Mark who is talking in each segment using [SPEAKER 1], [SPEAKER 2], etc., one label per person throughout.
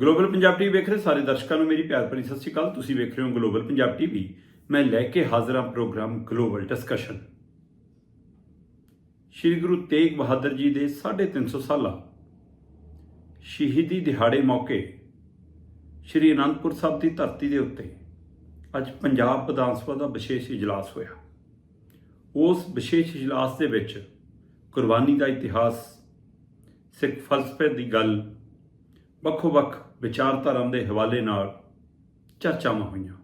[SPEAKER 1] Global Punjab TV ਵੇਖ ਰਹੇ ਸਾਰੇ ਦਰਸ਼ਕਾਂ ਨੂੰ ਮੇਰੀ ਪਿਆਰ ਭਰੀ ਸਤਿ ਸ਼੍ਰੀ ਅਕਾਲ। ਤੁਸੀਂ ਵੇਖ ਰਹੇ ਹੋ ਗਲੋਬਲ ਪੰਜਾਬ ਟੀਵੀ। ਮੈਂ ਲੈ ਕੇ ਹਾਜ਼ਰ ਹਾਂ program global discussion. Shri Guru Tegh Bahadur ji ਦੇ 350 ਸਾਲਾ ਸ਼ਹੀਦੀ ਦਿਹਾੜੇ ਮੌਕੇ ਸ਼੍ਰੀ ਅਨੰਦਪੁਰ ਸਾਹਿਬ ਦੀ ਧਰਤੀ ਦੇ ਉੱਤੇ ਅੱਜ ਪੰਜਾਬ ਵਿਧਾਨ ਸਭਾ ਦਾ ਵਿਸ਼ੇਸ਼ ਇਜਲਾਸ ਹੋਇਆ। ਉਸ ਵਿਸ਼ੇਸ਼ ਇਜਲਾਸ ਦੇ ਵਿੱਚ ਕੁਰਬਾਨੀ ਦਾ ਇਤਿਹਾਸ, ਸਿੱਖ ਫਲਸਫੇ ਦੀ ਗੱਲ, ਵੱਖੋ-ਵੱਖ ਵਿਚਾਰਧਾਰਾ ਦੇ ਹਵਾਲੇ ਨਾਲ ਚਰਚਾਵਾਂ ਹੋਈਆਂ।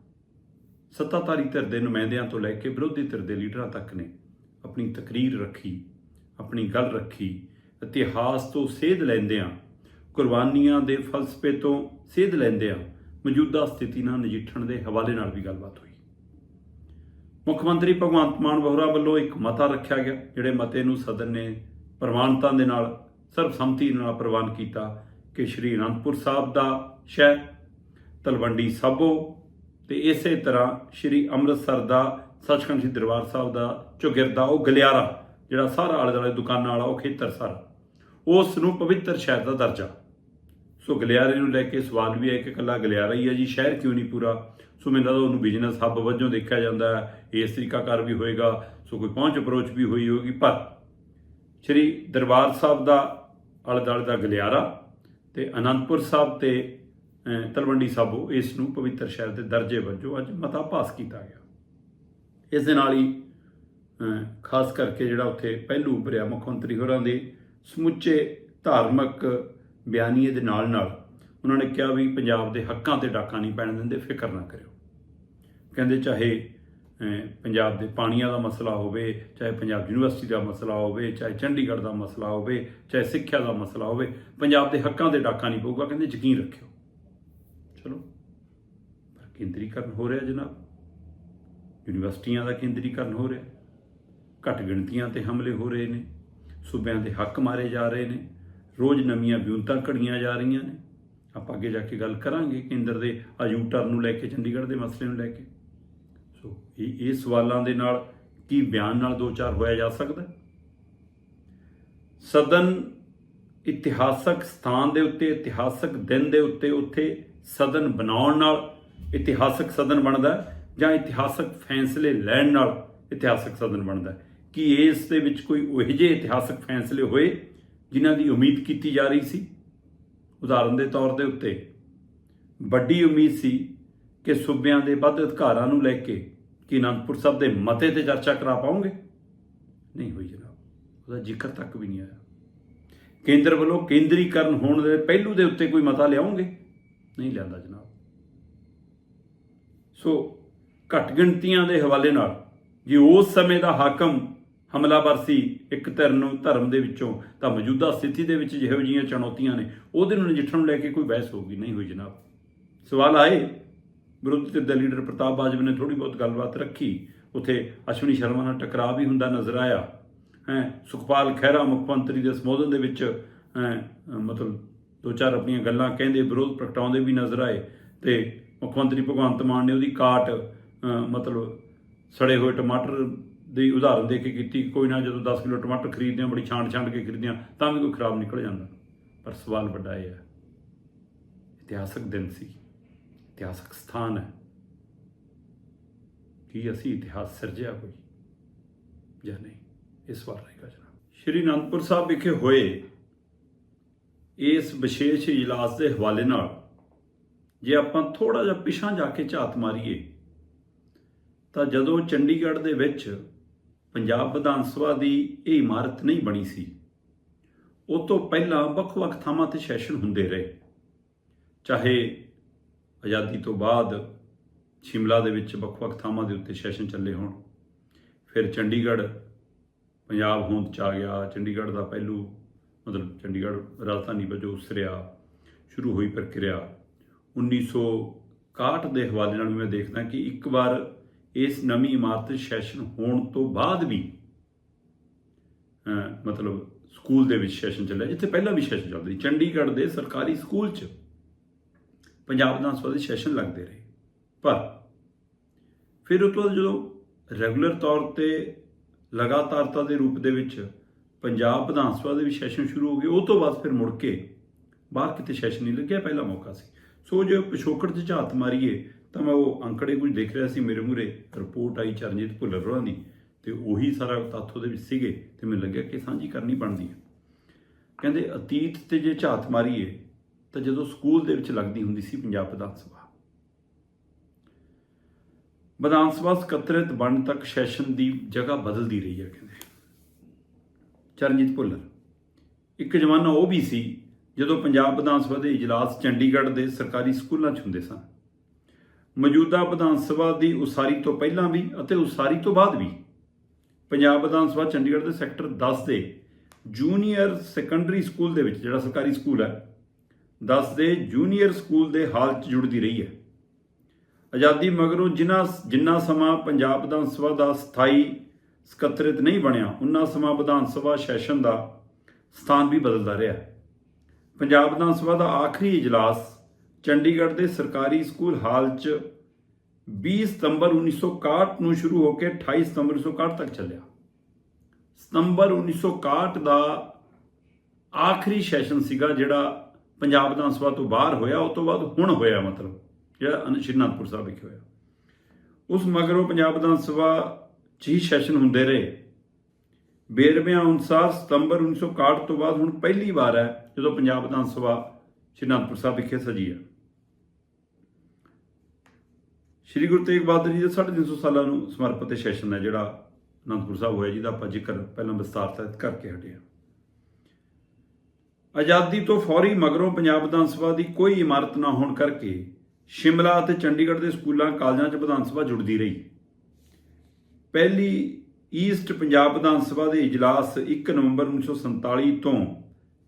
[SPEAKER 1] ਸੱਤਾਧਾਰੀ ਧਿਰ ਦੇ ਨੁਮਾਇੰਦਿਆਂ ਤੋਂ ਲੈ ਕੇ ਵਿਰੋਧੀ ਧਿਰ ਦੇ ਲੀਡਰਾਂ ਤੱਕ ਨੇ ਆਪਣੀ ਤਕਰੀਰ ਰੱਖੀ, ਆਪਣੀ ਗੱਲ ਰੱਖੀ, ਇਤਿਹਾਸ ਤੋਂ ਸੇਧ ਲੈਂਦਿਆਂ, ਕੁਰਬਾਨੀਆਂ ਦੇ ਫਲਸਫੇ ਤੋਂ ਸੇਧ ਲੈਂਦਿਆਂ ਮੌਜੂਦਾ ਸਥਿਤੀ ਨਾਲ ਨਜਿੱਠਣ ਦੇ ਹਵਾਲੇ ਨਾਲ ਵੀ ਗੱਲਬਾਤ ਹੋਈ। ਮੁੱਖ ਮੰਤਰੀ ਭਗਵੰਤ ਮਾਨ ਬੋਹਰਾ ਵੱਲੋਂ ਇੱਕ ਮਤਾ ਰੱਖਿਆ ਗਿਆ, ਜਿਹੜੇ ਮਤੇ ਨੂੰ ਸਦਨ ਨੇ ਪ੍ਰਵਾਨਤਾ ਦੇ ਨਾਲ, ਸਰਬਸੰਮਤੀ ਨਾਲ ਪ੍ਰਵਾਨ ਕੀਤਾ ਕਿ ਸ਼੍ਰੀ ਅਨੰਦਪੁਰ ਸਾਹਿਬ ਦਾ ਸ਼ਹਿਰ ਤਲਵੰਡੀ ਸਾਬੋ ਤੇ ਇਸੇ ਤਰ੍ਹਾਂ ਸ਼੍ਰੀ ਅੰਮ੍ਰਿਤਸਰ ਦਾ ਸੱਚਖੰਡ ਸ੍ਰੀ ਦਰਬਾਰ ਸਾਹਿਬ ਦਾ ਚੁਗਿਰਦਾ ਉਹ ਗਲਿਆਰਾ, ਜਿਹੜਾ ਸਾਰਾ ਆਲੇ ਦੁਆਲੇ ਦੁਕਾਨਾਂ ਵਾਲਾ ਉਹ ਖੇਤਰ ਸਾਰਾ ਉਸ ਨੂੰ ਪਵਿੱਤਰ ਸ਼ਹਿਰ ਦਾ ਦਰਜਾ। ਸੋ ਗਲਿਆਰੇ ਨੂੰ ਲੈ ਕੇ ਸਵਾਲ ਵੀ ਹੈ ਕਿ ਇਕੱਲਾ ਗਲਿਆਰਾ ਹੀ ਹੈ ਜੀ, ਸ਼ਹਿਰ ਕਿਉਂ ਨਹੀਂ ਪੂਰਾ? ਸੋ ਮੈਨੂੰ ਲੱਗਦਾ ਉਹਨੂੰ ਬਿਜ਼ਨਸ ਹੱਬ ਵਜੋਂ ਦੇਖਿਆ ਜਾਂਦਾ ਹੈ, ਇਸ ਤਰੀਕਾ ਕਰ ਵੀ ਹੋਏਗਾ, ਸੋ ਕੋਈ ਪਹੁੰਚ ਅਪਰੋਚ ਵੀ ਹੋਈ ਹੋਗੀ ਪਰ ਸ਼੍ਰੀ ਦਰਬਾਰ ਸਾਹਿਬ ਦਾ ਆਲੇ ਦੁਆਲੇ ਦਾ ਗਲਿਆਰਾ ਤੇ ਅਨੰਦਪੁਰ ਸਾਹਿਬ ਤੇ ਤਲਵੰਡੀ ਸਾਬੋ ਇਸ ਨੂੰ ਪਵਿੱਤਰ ਸ਼ਹਿਰ ਦੇ ਦਰਜੇ ਵਜੋਂ ਅੱਜ ਮਤਾ ਪਾਸ ਕੀਤਾ ਗਿਆ। ਇਸ ਦੇ ਨਾਲ ਹੀ ਖਾਸ ਕਰਕੇ ਜਿਹੜਾ ਉੱਥੇ ਪਹਿਲੂ ਉਭਰਿਆ ਮੁੱਖ ਮੰਤਰੀ ਹੋਰਾਂ ਦੇ, ਸਮੁੱਚੇ ਧਾਰਮਿਕ ਬਿਆਨੀਏ ਦੇ ਨਾਲ ਨਾਲ ਉਹਨਾਂ ਨੇ ਕਿਹਾ ਵੀ ਪੰਜਾਬ ਦੇ ਹੱਕਾਂ ਤੇ ਡਾਕਾ ਨਹੀਂ ਪੈਣ ਦਿੰਦੇ, ਫਿਕਰ ਨਾ ਕਰਿਓ। ਕਹਿੰਦੇ ਚਾਹੇ ਪੰਜਾਬ ਦੇ ਪਾਣੀਆਂ ਦਾ ਮਸਲਾ ਹੋਵੇ, ਚਾਹੇ ਪੰਜਾਬ ਯੂਨੀਵਰਸਿਟੀ ਦਾ ਮਸਲਾ ਹੋਵੇ, ਚਾਹੇ ਚੰਡੀਗੜ੍ਹ ਦਾ ਮਸਲਾ ਹੋਵੇ, ਚਾਹੇ ਸਿੱਖਿਆ ਦਾ ਮਸਲਾ ਹੋਵੇ, ਪੰਜਾਬ ਦੇ ਹੱਕਾਂ ਤੇ ਡਾਕਾ ਨਹੀਂ ਪਊਗਾ, ਕਹਿੰਦੇ ਯਕੀਨ ਰੱਖਿਓ। ਚਲੋ, ਪਰ ਕੇਂਦਰੀਕਰਨ ਹੋ ਰਿਹਾ ਜਨਾਬ। ਯੂਨੀਵਰਸਿਟੀਆਂ ਦਾ ਕੇਂਦਰੀਕਰਨ ਹੋ ਰਿਹਾ। ਘੱਟ ਗਿਣਤੀਆਂ ਤੇ ਹਮਲੇ ਹੋ ਰਹੇ ਨੇ। ਸੂਬਿਆਂ ਦੇ ਹੱਕ ਮਾਰੇ ਜਾ ਰਹੇ ਨੇ। ਰੋਜ਼ ਨਵੀਆਂ ਵਿਉਂਤਾਂ ਘੜੀਆਂ ਜਾ ਰਹੀਆਂ ਨੇ। ਆਪਾਂ ਅੱਗੇ ਜਾ ਕੇ ਗੱਲ ਕਰਾਂਗੇ ਕੇਂਦਰ ਦੇ ਅਜੂਟਰ ਨੂੰ ਲੈ ਕੇ, ਚੰਡੀਗੜ੍ਹ ਦੇ ਮਸਲੇ ਨੂੰ ਲੈ ਕੇ। ਸੋ ਇਹ ਇਹ ਸਵਾਲਾਂ ਦੇ ਨਾਲ ਕੀ ਬਿਆਨ ਨਾਲ ਦੋ ਚਾਰ ਹੋਇਆ ਜਾ ਸਕਦਾ ਸਦਨ ਇਤਿਹਾਸਕ ਸਥਾਨ ਦੇ ਉੱਤੇ, ਇਤਿਹਾਸਕ ਦਿਨ ਦੇ ਉੱਤੇ ਉੱਥੇ ਸਦਨ ਬਣਾਉਣ ਨਾਲ ਇਤਿਹਾਸਕ ਸਦਨ ਬਣਦਾ ਜਾਂ ਇਤਿਹਾਸਕ ਫੈਸਲੇ ਲੈਣ ਨਾਲ ਇਤਿਹਾਸਕ ਸਦਨ ਬਣਦਾ ਹੈ? ਕੀ ਇਸ ਦੇ ਵਿੱਚ ਕੋਈ ਉਹੋ ਜਿਹੇ ਇਤਿਹਾਸਕ ਫੈਸਲੇ ਹੋਏ ਜਿਨ੍ਹਾਂ ਦੀ ਉਮੀਦ ਕੀਤੀ ਜਾ ਰਹੀ ਸੀ? ਉਦਾਹਰਨ ਦੇ ਤੌਰ ਦੇ ਉੱਤੇ, ਵੱਡੀ ਉਮੀਦ ਸੀ ਕਿ ਸੂਬਿਆਂ ਦੇ ਵੱਧ ਅਧਿਕਾਰਾਂ ਨੂੰ ਲੈ ਕੇ ਕਿ ਅਨੰਦਪੁਰ ਸਾਹਿਬ ਦੇ ਮਤੇ ਤੇ ਚਰਚਾ ਕਰਾ ਪਾਉਂਗੇ? ਨਹੀਂ ਹੋਈ ਜਨਾਬ। ਉਹਦਾ ਜ਼ਿਕਰ ਤੱਕ ਵੀ ਨਹੀਂ ਆਇਆ। ਕੇਂਦਰ ਵੱਲੋਂ ਕੇਂਦਰੀਕਰਨ ਹੋਣ ਦੇ ਪਹਿਲੂ ਦੇ ਉੱਤੇ ਕੋਈ ਮਤਾ ਲਿਆਉਂਗੇ? ਨਹੀਂ ਲਿਆਂਦਾ ਜਨਾਬ। ਸੋ ਘੱਟ ਗਿਣਤੀਆਂ ਦੇ ਹਵਾਲੇ ਨਾਲ ਜੇ ਉਸ ਸਮੇਂ ਦਾ ਹਾਕਮ ਹਮਲਾਵਰ ਸੀ, ਇੱਕ ਧਿਰ ਨੂੰ ਧਰਮ ਦੇ ਵਿੱਚੋਂ, ਤਾਂ ਮੌਜੂਦਾ ਸਥਿਤੀ ਦੇ ਵਿੱਚ ਜਿਹੋ ਜਿਹੀਆਂ ਚੁਣੌਤੀਆਂ ਨੇ, ਉਹਦੇ ਨੂੰ ਨਜਿੱਠਣ ਨੂੰ ਲੈ ਕੇ ਕੋਈ ਬਹਿਸ ਹੋਊਗੀ। ਨਹੀਂ ਹੋਈ ਜਨਾਬ। ਸਵਾਲ ਆਏ? ਵਿਰੋਧੀ ਧਿਰ ਦੇ ਲੀਡਰ ਪ੍ਰਤਾਪ ਬਾਜਵਾ ਨੇ ਥੋੜੀ ਬਹੁਤ ਗੱਲਬਾਤ ਰੱਖੀ। ਉਥੇ ਅਸ਼ਵਨੀ ਸ਼ਰਮਾ ਨਾਲ ਟਕਰਾਅ ਵੀ ਹੁੰਦਾ ਨਜ਼ਰ ਆਇਆ। ਹੈ, ਸੁਖਪਾਲ ਖਹਿਰਾ ਮੁੱਖ ਮੰਤਰੀ ਦੇ ਸੰਬੋਧਨ ਦੇ ਵਿੱਚ ਮਤਲਬ ਦੋ ਚਾਰ ਆਪਣੀਆਂ ਗੱਲਾਂ ਕਹਿੰਦੇ, ਵਿਰੋਧ ਪ੍ਰਗਟਾਉਂਦੇ ਵੀ ਨਜ਼ਰ ਆਏ ਤੇ ਮੁੱਖ ਮੰਤਰੀ ਭਗਵੰਤ ਮਾਨ ਨੇ ਉਹਦੀ ਕਾਟ ਮਤਲਬ ਸੜੇ ਹੋਏ ਟਮਾਟਰ ਦੀ ਉਦਾਹਰਨ ਦੇ ਕੇ ਕੀਤੀ ਕੋਈ ਨਾ ਜਦੋਂ 10 ਕਿਲੋ ਟਮਾਟਰ ਖਰੀਦਦੇ ਆ ਬੜੀ ਛਾਂਟ ਛਾਂਟ ਕੇ ਖਰੀਦਦੇ ਆ ਤਾਂ ਵੀ ਕੋਈ ਖਰਾਬ ਨਿਕਲ ਜਾਂਦਾ। ਪਰ ਸਵਾਲ ਵੱਡਾ ਇਹ ਹੈ, ਇਤਿਹਾਸਕ ਦਿਨ ਸੀ। ਇਤਿਹਾਸਕ ਸਥਾਨ ਹੈ। ਕੀ ਅਸੀਂ ਇਤਿਹਾਸ ਸਿਰਜਿਆ ਕੋਈ ਜਾਂ ਨਹੀਂ? ਇਸ ਵਾਰ ਰਹੇਗਾ ਜਨਾਬ। ਸ਼੍ਰੀ ਅਨੰਦਪੁਰ ਸਾਹਿਬ ਵਿਖੇ ਹੋਏ ਇਸ ਵਿਸ਼ੇਸ਼ ਇਜਲਾਸ ਦੇ ਹਵਾਲੇ ਨਾਲ ਜੇ ਆਪਾਂ ਥੋੜਾ ਜਿਹਾ ਪਿਛਾਂ ਜਾ ਕੇ ਝਾਤ ਮਾਰੀਏ, ਤਾਂ ਜਦੋਂ ਚੰਡੀਗੜ੍ਹ ਦੇ ਵਿੱਚ ਪੰਜਾਬ ਵਿਧਾਨ ਸਭਾ ਦੀ ਇਹ ਇਮਾਰਤ ਨਹੀਂ ਬਣੀ ਸੀ ਉਹ ਤੋਂ ਪਹਿਲਾਂ ਵੱਖ-ਵੱਖ ਥਾਵਾਂ ਤੇ ਸੈਸ਼ਨ ਹੁੰਦੇ ਰਹੇ। ਚਾਹੇ ਆਜ਼ਾਦੀ ਤੋਂ ਬਾਅਦ ਸ਼ਿਮਲਾ ਦੇ ਵਿੱਚ ਵੱਖ-ਵੱਖ ਥਾਵਾਂ ਦੇ ਉੱਤੇ ਸੈਸ਼ਨ ਚੱਲੇ ਹੋਣ। ਫਿਰ ਚੰਡੀਗੜ੍ਹ ਪੰਜਾਬ ਹੋਂਦ ਚ ਆ ਗਿਆ। ਚੰਡੀਗੜ੍ਹ ਦਾ ਪਹਿਲੂ, ਮਤਲਬ ਚੰਡੀਗੜ੍ਹ ਰਾਜਧਾਨੀ ਵਜੋਂ ਉਸਰਿਆ, ਸ਼ੁਰੂ ਹੋਈ ਪ੍ਰਕਿਰਿਆ। 1961 ਦੇ ਹਵਾਲੇ ਨਾਲ ਵੀ ਮੈਂ ਦੇਖਦਾ ਕਿ ਇੱਕ ਵਾਰ ਇਸ ਨਵੀਂ ਇਮਾਰਤ ਸੈਸ਼ਨ ਹੋਣ ਤੋਂ ਬਾਅਦ ਵੀ ਮਤਲਬ ਸਕੂਲ ਦੇ ਵਿੱਚ ਸੈਸ਼ਨ ਚੱਲਿਆ। ਜਿੱਥੇ ਪਹਿਲਾਂ ਵੀ ਸੈਸ਼ਨ ਚੱਲਦੇ ਸੀ। ਚੰਡੀਗੜ੍ਹ ਦੇ ਸਰਕਾਰੀ ਸਕੂਲ 'ਚ। ਪੰਜਾਬ ਵਿਧਾਨ ਸਭਾ ਦੇ ਸੈਸ਼ਨ ਲੱਗਦੇ ਰਹੇ। ਪਰ ਫਿਰ ਉਹ ਤੋਂ ਬਾਅਦ ਜਦੋਂ ਰੈਗੂਲਰ ਤੌਰ ਤੇ ਲਗਾਤਾਰਤਾ ਦੇ ਰੂਪ ਦੇ ਵਿੱਚ ਪੰਜਾਬ ਵਿਧਾਨ ਸਭਾ ਦੇ ਵੀ ਸੈਸ਼ਨ ਸ਼ੁਰੂ ਹੋ ਗਏ, ਉਹ ਤੋਂ ਬਾਅਦ ਫਿਰ ਮੁੜ ਕੇ ਬਾਹਰ ਕਿਤੇ ਸੈਸ਼ਨ ਨਹੀਂ ਲੱਗਿਆ, ਪਹਿਲਾ ਮੌਕਾ ਸੀ। ਸੋ ਜੇ ਪਿਛੋਕੜ 'ਚ ਝਾਤ ਮਾਰੀਏ, ਤਾਂ ਮੈਂ ਉਹ ਅੰਕੜੇ ਕੁਝ ਦੇਖ ਰਿਹਾ ਸੀ, ਮੇਰੇ ਮੂਰੇ ਰਿਪੋਰਟ ਆਈ ਚਰਨਜੀਤ ਭੁੱਲਰ ਹੋਰਾਂ ਦੀ, ਤੇ ਉਹੀ ਸਾਰਾ ਤੱਥ ਉਹਦੇ ਵਿੱਚ ਸੀਗੇ, ਤੇ ਮੈਨੂੰ ਲੱਗਿਆ ਕਿ ਸਾਂਝੀ ਕਰਨੀ ਬਣਦੀ ਹੈ। ਕਹਿੰਦੇ ਅਤੀਤ ਤੇ ਜੇ ਝਾਤ ਮਾਰੀਏ ਤਾਂ ਜਦੋਂ ਸਕੂਲ ਦੇ ਵਿੱਚ ਲੱਗਦੀ ਹੁੰਦੀ ਸੀ ਪੰਜਾਬ ਵਿਧਾਨ ਸਭਾ। ਵਿਧਾਨ ਸਭਾ ਸਕੱਤਰਤ ਬਣ ਤੱਕ ਸੈਸ਼ਨ ਦੀ ਜਗ੍ਹਾ ਬਦਲਦੀ ਰਹੀ ਹੈ ਕਹਿੰਦੇ। ਚਰਨਜੀਤ ਭੁੱਲਰ। ਇੱਕ ਜ਼ਮਾਨਾ ਉਹ ਵੀ ਸੀ ਜਦੋਂ ਪੰਜਾਬ ਵਿਧਾਨ ਸਭਾ ਦੇ ਇਜਲਾਸ ਚੰਡੀਗੜ੍ਹ ਦੇ ਸਰਕਾਰੀ ਸਕੂਲਾਂ 'ਚ ਹੁੰਦੇ ਸਨ। ਮੌਜੂਦਾ ਵਿਧਾਨ ਸਭਾ ਦੀ ਉਸਾਰੀ ਤੋਂ ਪਹਿਲਾਂ ਵੀ ਅਤੇ ਉਸਾਰੀ ਤੋਂ ਬਾਅਦ ਵੀ ਪੰਜਾਬ ਵਿਧਾਨ ਸਭਾ ਚੰਡੀਗੜ੍ਹ ਦੇ ਸੈਕਟਰ 10 ਦੇ ਜੂਨੀਅਰ ਸੈਕੰਡਰੀ ਸਕੂਲ ਦੇ ਵਿੱਚ, ਜਿਹੜਾ ਸਰਕਾਰੀ ਸਕੂਲ ਹੈ 10 ਦੇ ਜੂਨੀਅਰ ਸਕੂਲ ਦੇ ਹਾਲ 'ਚ ਜੁੜਦੀ ਰਹੀ ਹੈ। ਆਜ਼ਾਦੀ ਮਗਰੋਂ ਜਿਨ੍ਹਾਂ ਜਿੰਨਾ ਸਮਾਂ ਪੰਜਾਬ ਵਿਧਾਨ ਸਭਾ ਦਾ ਸਥਾਈ ਸਕੱਤਰਤ ਨਹੀਂ ਬਣਿਆ, ਉਨਾ ਸਮਾਂ ਵਿਧਾਨ ਸਭਾ ਸੈਸ਼ਨ ਦਾ ਸਥਾਨ ਵੀ ਬਦਲਦਾ ਰਿਹਾ। ਪੰਜਾਬ ਵਿਧਾਨ ਸਭਾ ਦਾ ਆਖਰੀ ਇਜਲਾਸ ਚੰਡੀਗੜ੍ਹ ਦੇ ਸਰਕਾਰੀ ਸਕੂਲ ਹਾਲ 'ਚ 20 ਸਤੰਬਰ 1961 ਨੂੰ ਸ਼ੁਰੂ ਹੋ ਕੇ 28 ਸਤੰਬਰ 1961 ਤੱਕ ਚੱਲਿਆ। ਸਤੰਬਰ 1961 ਦਾ ਆਖਰੀ ਸੈਸ਼ਨ ਸੀਗਾ ਜਿਹੜਾ ਪੰਜਾਬ ਵਿਧਾਨ ਸਭਾ ਤੋਂ ਬਾਹਰ ਹੋਇਆ ਉਸ ਤੋਂ ਬਾਅਦ ਹੁਣ ਹੋਇਆ ਮਤਲਬ, ਜਿਹੜਾ ਅਨ- ਸ਼੍ਰੀ ਅਨੰਦਪੁਰ ਸਾਹਿਬ ਵਿਖੇ ਹੋਇਆ। ਉਸ ਮਗਰੋਂ ਪੰਜਾਬ ਵਿਧਾਨ ਸਭਾ 'ਚ ਹੀ ਸੈਸ਼ਨ ਹੁੰਦੇ ਰਹੇ। ਵੇਰਵਿਆਂ ਅਨੁਸਾਰ ਸਤੰਬਰ 1961 ਤੋਂ ਬਾਅਦ ਹੁਣ ਪਹਿਲੀ ਵਾਰ ਹੈ, ਜਦੋਂ ਪੰਜਾਬ ਵਿਧਾਨ ਸਭਾ ਸ਼੍ਰੀ ਅਨੰਦਪੁਰ ਸਾਹਿਬ ਵਿਖੇ ਸਜੀ ਹੈ। ਸ਼੍ਰੀ ਗੁਰੂ ਤੇਗ ਬਹਾਦਰ ਜੀ ਦੇ 350 ਸਾਲਾਂ ਨੂੰ ਸਮਰਪਿਤ ਸੈਸ਼ਨ ਹੈ, ਜਿਹੜਾ ਅਨੰਦਪੁਰ ਸਾਹਿਬ ਹੋਇਆ, ਜਿਹਦਾ ਆਪਾਂ ਜ਼ਿਕਰ ਪਹਿਲਾਂ ਵਿਸਤਾਰ ਸਹਿਤ ਕਰਕੇ ਹਟਿਆ ਆਜ਼ਾਦੀ ਤੋਂ ਫੌਰੀ ਮਗਰੋਂ ਪੰਜਾਬ ਵਿਧਾਨ ਸਭਾ ਦੀ ਕੋਈ ਇਮਾਰਤ ਨਾ ਹੋਣ ਕਰਕੇ ਸ਼ਿਮਲਾ ਅਤੇ ਚੰਡੀਗੜ੍ਹ ਦੇ ਸਕੂਲਾਂ, ਕਾਲਜਾਂ 'ਚ ਵਿਧਾਨ ਸਭਾ ਜੁੜਦੀ ਰਹੀ। ਪਹਿਲੀ ਈਸਟ ਪੰਜਾਬ ਵਿਧਾਨ ਸਭਾ ਦੇ ਇਜਲਾਸ 1 ਨਵੰਬਰ 1947 ਤੋਂ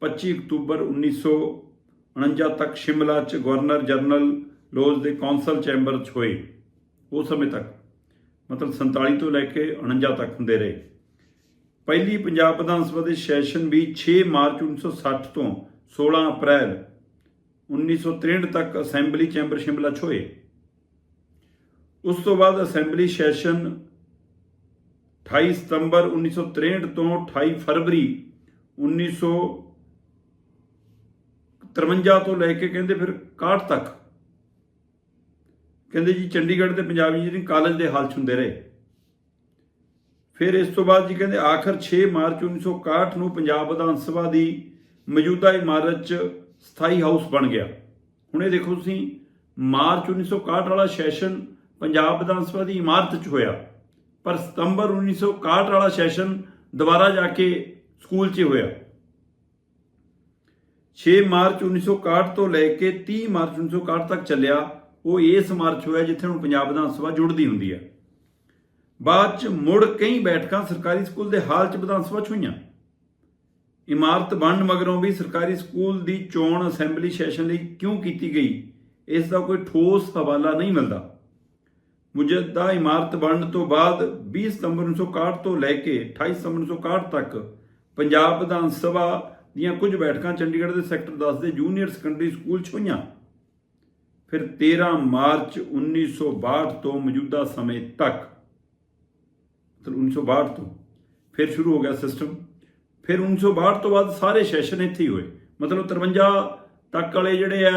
[SPEAKER 1] 25 ਅਕਤੂਬਰ 1949 ਤੱਕ ਸ਼ਿਮਲਾ 'ਚ ਗਵਰਨਰ ਜਨਰਲ ਲੋਜ਼ ਦੇ ਕੌਂਸਲ ਚੈਂਬਰ 'ਚ ਹੋਏ। ਉਸ ਸਮੇਂ ਤੱਕ ਮਤਲਬ 47 ਤੋਂ ਲੈ ਕੇ 49 ਤੱਕ ਹੁੰਦੇ ਰਹੇ। ਪਹਿਲੀ ਪੰਜਾਬ ਵਿਧਾਨ ਸਭਾ ਦੇ ਸੈਸ਼ਨ ਵੀ 6 ਮਾਰਚ 1960 ਤੋਂ 16 ਅਪ੍ਰੈਲ 1963 ਤੱਕ ਅਸੈਂਬਲੀ ਚੈਂਬਰ ਸ਼ਿਮਲਾ 'ਚ ਹੋਏ। ਉਸ ਤੋਂ ਬਾਅਦ ਅਸੈਂਬਲੀ ਸੈਸ਼ਨ 28 ਸਤੰਬਰ 1963 ਤੋਂ 28 ਫਰਵਰੀ 1953 ਤੋਂ ਲੈ ਕੇ ਕਹਿੰਦੇ ਫਿਰ 61 ਤੱਕ। ਕਹਿੰਦੇ ਜੀ ਚੰਡੀਗੜ੍ਹ ਤੇ ਪੰਜਾਬ ਇੰਜੀਨੀਅਰਿੰਗ ਕਾਲਜ ਦੇ ਹਾਲ 'ਚ ਹੁੰਦੇ ਰਹੇ। ਫਿਰ ਇਸ ਤੋਂ ਬਾਅਦ ਜੀ ਕਹਿੰਦੇ ਆਖਰ 6 ਮਾਰਚ 1961 ਨੂੰ ਪੰਜਾਬ ਵਿਧਾਨ ਸਭਾ ਦੀ ਮੌਜੂਦਾ ਇਮਾਰਤ 'ਚ ਸਥਾਈ ਹਾਊਸ ਬਣ ਗਿਆ। ਹੁਣ ਇਹ ਦੇਖੋ ਤੁਸੀਂ, ਮਾਰਚ 1961 ਵਾਲਾ ਸੈਸ਼ਨ ਪੰਜਾਬ ਵਿਧਾਨ ਸਭਾ ਦੀ ਇਮਾਰਤ 'ਚ ਹੋਇਆ। ਪਰ ਸਤੰਬਰ 1961 ਵਾਲਾ ਸੈਸ਼ਨ ਦੁਬਾਰਾ ਜਾ ਕੇ ਸਕੂਲ 'ਚ ਹੋਇਆ। 6 ਮਾਰਚ 1961 ਤੋਂ ਲੈ ਕੇ 30 ਮਾਰਚ 1961 ਤੱਕ ਚੱਲਿਆ, ਉਹ ਇਸ ਮਾਰਚ ਹੋਇਆ ਜਿੱਥੇ ਹੁਣ ਪੰਜਾਬ ਵਿਧਾਨ ਸਭਾ ਜੁੜਦੀ ਹੁੰਦੀ ਹੈ। ਬਾਅਦ ਚ ਮੁੜ ਕਈ ਬੈਠਕਾਂ ਸਰਕਾਰੀ ਸਕੂਲ ਦੇ ਹਾਲ ਚ ਵਿਧਾਨ ਸਭਾ ਚ ਹੋਈਆਂ। ਇਮਾਰਤ ਬਣਨ ਮਗਰੋਂ ਵੀ ਸਰਕਾਰੀ ਸਕੂਲ ਦੀ ਚੋਣ ਅਸੈਂਬਲੀ ਸੈਸ਼ਨ ਲਈ ਕਿਉਂ ਕੀਤੀ ਗਈ, ਇਸ ਦਾ ਕੋਈ ਠੋਸ ਹਵਾਲਾ ਨਹੀਂ ਮਿਲਦਾ। ਮੁਜੱਦਾ ਇਮਾਰਤ ਬਣਨ ਤੋਂ ਬਾਅਦ 20 ਸਤੰਬਰ 1961 ਤੋਂ ਲੈ ਕੇ 28 ਸਤੰਬਰ 1961 ਤੱਕ ਪੰਜਾਬ ਵਿਧਾਨ ਸਭਾ ਦੀਆਂ ਕੁਝ ਬੈਠਕਾਂ ਚੰਡੀਗੜ੍ਹ ਦੇ ਸੈਕਟਰ 10 ਦੇ ਜੂਨੀਅਰ ਸੈਕੰਡਰੀ ਸਕੂਲ ਚ ਹੋਈਆਂ। ਫਿਰ 13 ਮਾਰਚ 1962 ਤੋਂ ਮੌਜੂਦਾ ਸਮੇਂ ਤੱਕ ਮਤਲਬ 1962 ਤੋਂ ਫਿਰ ਸ਼ੁਰੂ ਹੋ ਗਿਆ ਸਿਸਟਮ ਫਿਰ 1962 ਤੋਂ ਬਾਅਦ ਸਾਰੇ ਸੈਸ਼ਨ ਇੱਥੇ ਹੀ ਹੋਏ। ਮਤਲਬ 53 ਤੱਕ ਵਾਲੇ ਜਿਹੜੇ ਆ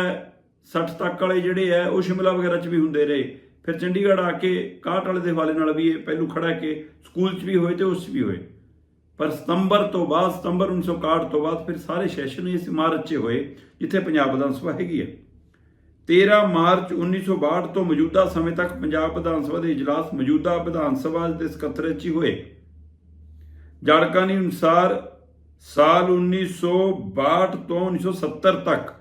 [SPEAKER 1] 60 ਤੱਕ ਵਾਲੇ ਜਿਹੜੇ ਆ, ਉਹ ਸ਼ਿਮਲਾ ਵਗੈਰਾ 'ਚ ਵੀ ਹੁੰਦੇ ਰਹੇ। ਫਿਰ ਚੰਡੀਗੜ੍ਹ ਆ ਕੇ 61 ਵਾਲੇ ਦੇ ਹਵਾਲੇ ਨਾਲ ਵੀ ਇਹ ਪਹਿਲੂ ਖੜਾ ਕੇ ਸਕੂਲ 'ਚ ਵੀ ਹੋਏ ਤੇ ਉਸ 'ਚ ਵੀ ਹੋਏ। ਪਰ ਸਤੰਬਰ ਤੋਂ ਬਾਅਦ, ਸਤੰਬਰ 1961 ਤੋਂ ਬਾਅਦ ਫਿਰ ਸਾਰੇ ਸੈਸ਼ਨ ਇਸ ਇਮਾਰਤ 'ਚ ਹੋਏ, ਜਿੱਥੇ ਪੰਜਾਬ ਵਿਧਾਨ ਸਭਾ ਹੈਗੀ ਹੈ 13 ਮਾਰਚ 1962 ਤੋਂ ਮੌਜੂਦਾ ਸਮੇਂ ਤੱਕ ਪੰਜਾਬ ਵਿਧਾਨ ਸਭਾ ਦੇ ਇਜਲਾਸ ਮੌਜੂਦਾ ਵਿਧਾਨ ਸਭਾ ਦੇ ਸਕੱਤਰ 'ਚ ਹੀ ਹੋਏ। ਜਾਣਕਾਰੀ ਅਨੁਸਾਰ ਸਾਲ 1962 ਤੋਂ 1970 ਤੱਕ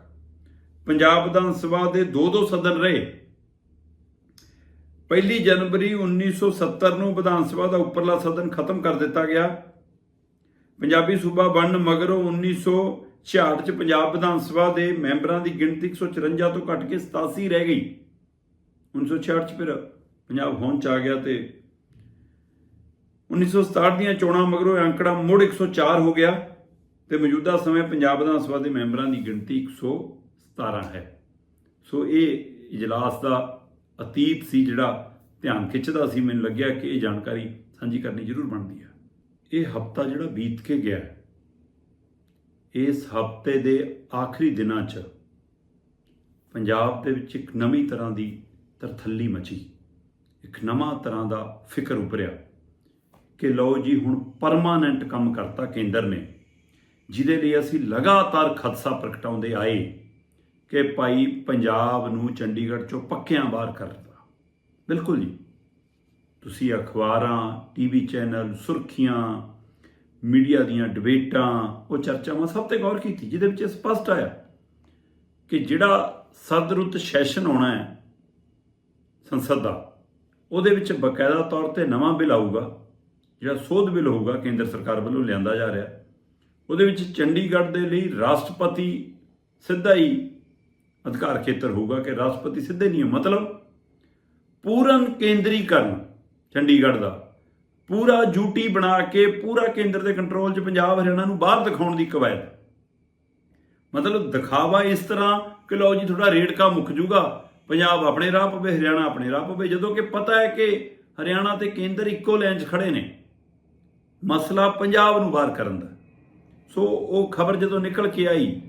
[SPEAKER 1] ਪੰਜਾਬ ਵਿਧਾਨ ਸਭਾ ਦੇ ਦੋ ਦੋ ਸਦਨ ਰਹੇ। ਪਹਿਲੀ ਜਨਵਰੀ 1970 ਨੂੰ ਵਿਧਾਨ ਸਭਾ ਦਾ ਉੱਪਰਲਾ ਸਦਨ ਖਤਮ ਕਰ ਦਿੱਤਾ ਗਿਆ। ਪੰਜਾਬੀ ਸੂਬਾ ਬਣਨ ਮਗਰੋਂ 1966 ਚ ਪੰਜਾਬ ਵਿਧਾਨ ਸਭਾ ਦੇ ਮੈਂਬਰਾਂ ਦੀ ਗਿਣਤੀ 154 ਤੋਂ ਘਟ ਕੇ 87 ਰਹਿ ਗਈ। 1966 ਚ ਫਿਰ ਪੰਜਾਬ ਹੋਂਦ ਚ ਆ ਗਿਆ ਤੇ 1967 ਦੀਆਂ ਚੋਣਾਂ ਮਗਰੋਂ ਇਹ ਅੰਕੜਾ ਮੁੜ 104 ਹੋ ਗਿਆ ਤੇ ਮੌਜੂਦਾ ਸਮੇਂ ਪੰਜਾਬ ਵਿਧਾਨ ਸਭਾ ਦੇ ਮੈਂਬਰਾਂ ਦੀ ਗਿਣਤੀ 117 ਹੈ। ਸੋ ਇਹ ਇਜਲਾਸ ਦਾ ਅਤੀਤ ਸੀ ਜਿਹੜਾ ਧਿਆਨ ਖਿੱਚਦਾ ਸੀ। ਮੈਨੂੰ ਲੱਗਿਆ ਕਿ ਇਹ ਜਾਣਕਾਰੀ ਸਾਂਝੀ ਕਰਨੀ ਜ਼ਰੂਰ ਬਣਦੀ ਹੈ। ਇਹ ਹਫਤਾ ਜਿਹੜਾ ਬੀਤ ਕੇ ਗਿਆ ਹੈ, ਇਸ ਹਫ਼ਤੇ ਦੇ ਆਖਰੀ ਦਿਨਾਂ 'ਚ ਪੰਜਾਬ ਦੇ ਵਿੱਚ ਇੱਕ ਨਵੀਂ ਤਰ੍ਹਾਂ ਦੀ ਤਰਥੱਲੀ ਮਚੀ। ਇੱਕ ਨਵਾਂ ਤਰ੍ਹਾਂ ਦਾ ਫਿਕਰ ਉਪਰਿਆ ਕਿ ਲਓ ਜੀ, ਹੁਣ ਪਰਮਾਨੈਂਟ ਕੰਮ ਕਰਤਾ ਕੇਂਦਰ ਨੇ, ਜਿਹਦੇ ਲਈ ਅਸੀਂ ਲਗਾਤਾਰ ਖਦਸ਼ਾ ਪ੍ਰਗਟਾਉਂਦੇ ਆਏ ਕਿ ਭਾਈ ਪੰਜਾਬ ਨੂੰ ਚੰਡੀਗੜ੍ਹ ਚੋਂ ਪੱਕਿਆਂ ਬਾਹਰ ਕਰਤਾ ਬਿਲਕੁਲ ਜੀ। ਤੁਸੀਂ ਅਖਬਾਰਾਂ ਟੀਵੀ ਚੈਨਲ ਸੁਰਖੀਆਂ ਮੀਡੀਆ ਦੀਆਂ ਡਿਬੇਟਾਂ, ਉਹ ਚਰਚਾਵਾਂ ਸਭ ਤੇ ਗੌਰ ਕੀਤੀ, ਜਿਹਦੇ ਵਿੱਚ ਸਪਸ਼ਟ ਆਇਆ ਕਿ ਜਿਹੜਾ ਸਦਰੁੱਤ ਸੈਸ਼ਨ ਹੋਣਾ ਹੈ ਸੰਸਦ ਦਾ, ਉਹਦੇ ਵਿੱਚ ਬਕਾਇਦਾ ਤੌਰ ਤੇ ਨਵਾਂ ਬਿੱਲ ਆਊਗਾ, ਜਿਹੜਾ ਸੋਧ ਬਿੱਲ ਹੋਊਗਾ ਕੇਂਦਰ ਸਰਕਾਰ ਵੱਲੋਂ ਲਿਆਂਦਾ ਜਾ ਰਿਹਾ। ਉਹਦੇ ਵਿੱਚ ਚੰਡੀਗੜ੍ਹ ਦੇ ਲਈ ਰਾਸ਼ਟਰਪਤੀ ਸਿੱਧਾ ਹੀ ਅਧਿਕਾਰ ਖੇਤਰ ਹੋਊਗਾ ਕਿ ਰਾਸ਼ਟਰਪਤੀ ਸਿੱਧੇ ਨਹੀਂ ਮਤਲਬ ਪੂਰਨ ਕੇਂਦਰੀਕਰਨ ਚੰਡੀਗੜ੍ਹ ਦਾ। ਪੂਰਾ ਯੂਟੀ ਬਣਾ ਕੇ, ਪੂਰਾ ਕੇਂਦਰ ਦੇ ਕੰਟਰੋਲ 'ਚ ਪੰਜਾਬ, ਹਰਿਆਣਾ ਨੂੰ ਬਾਹਰ ਦਿਖਾਉਣ ਦੀ ਕਵਾਇਦ। ਮਤਲਬ ਦਿਖਾਵਾ ਇਸ ਤਰ੍ਹਾਂ ਕਿ ਲਓ ਜੀ ਥੋੜਾ ਰੇੜਕਾ ਮੁੱਕ ਜੂਗਾ, ਪੰਜਾਬ ਆਪਣੇ ਰਾਹ ਪਵੇ, ਹਰਿਆਣਾ ਆਪਣੇ ਰਾਹ ਪਵੇ, ਜਦੋਂ ਕਿ ਪਤਾ ਹੈ ਕਿ ਹਰਿਆਣਾ ਤੇ ਕੇਂਦਰ ਇੱਕੋ ਲਾਈਨ 'ਚ ਖੜੇ ਨੇ। ਮਸਲਾ ਪੰਜਾਬ ਨੂੰ ਬਾਹਰ ਕਰਨ ਦਾ। ਸੋ ਉਹ ਖਬਰ ਜਦੋਂ ਨਿਕਲ ਕੇ ਆਈ